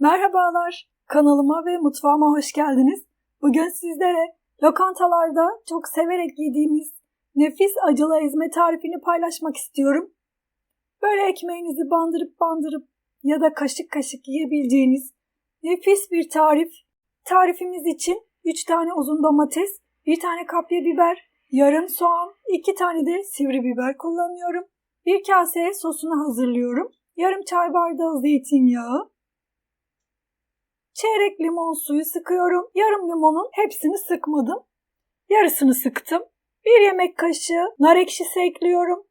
Merhabalar, kanalıma ve mutfağıma hoş geldiniz. Bugün sizlere lokantalarda çok severek yediğimiz nefis acılı ezme tarifini paylaşmak istiyorum. Böyle ekmeğinizi bandırıp bandırıp ya da kaşık kaşık yiyebileceğiniz nefis bir tarif. Tarifimiz için 3 tane uzun domates, 1 tane kapya biber, yarım soğan, 2 tane de sivri biber kullanıyorum. Bir kaseye sosunu hazırlıyorum. Yarım çay bardağı zeytinyağı, çeyrek limon suyu sıkıyorum. Yarım limonun hepsini sıkmadım. Yarısını sıktım. Bir yemek kaşığı nar ekşisi ekliyorum.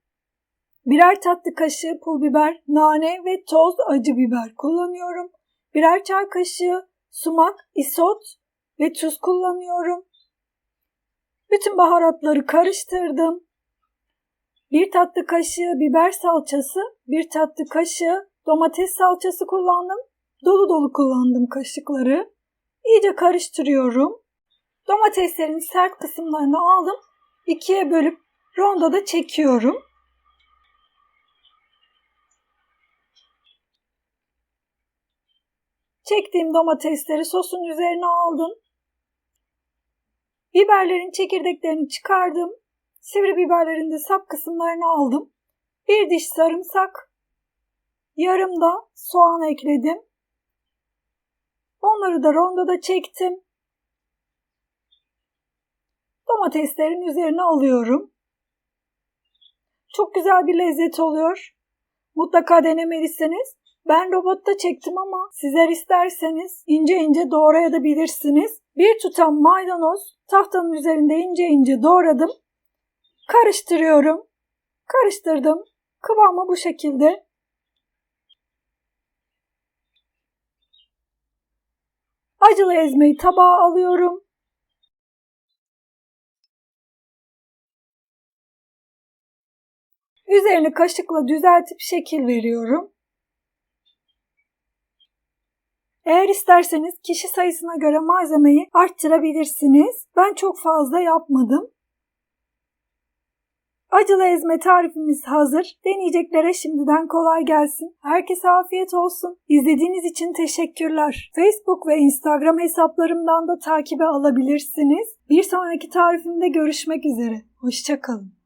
Birer tatlı kaşığı pul biber, nane ve toz acı biber kullanıyorum. Birer çay kaşığı sumak, isot ve tuz kullanıyorum. Bütün baharatları karıştırdım. Bir tatlı kaşığı biber salçası, bir tatlı kaşığı domates salçası kullandım. Dolu dolu kullandım kaşıkları. İyice karıştırıyorum. Domateslerin sert kısımlarını aldım. ikiye bölüp rondoda çekiyorum. Çektiğim domatesleri sosun üzerine aldım. Biberlerin çekirdeklerini çıkardım. Sivri biberlerin de sap kısımlarını aldım. Bir diş sarımsak, yarım da soğan ekledim. Onları da rondoda çektim. Domateslerin üzerine alıyorum. Çok güzel bir lezzet oluyor. Mutlaka denemelisiniz. Ben robotta çektim ama sizler isterseniz ince ince doğrayabilirsiniz. Bir tutam maydanoz tahtanın üzerinde ince ince doğradım. Karıştırıyorum. Karıştırdım. Kıvamı bu şekilde. Acılı ezmeyi tabağa alıyorum. Üzerini kaşıkla düzeltip şekil veriyorum. Eğer isterseniz kişi sayısına göre malzemeyi arttırabilirsiniz. Ben çok fazla yapmadım. Acılı ezme tarifimiz hazır. Deneyeceklere şimdiden kolay gelsin. Herkese afiyet olsun. İzlediğiniz için teşekkürler. Facebook ve Instagram hesaplarımdan da takibe alabilirsiniz. Bir sonraki tarifimde görüşmek üzere. Hoşçakalın.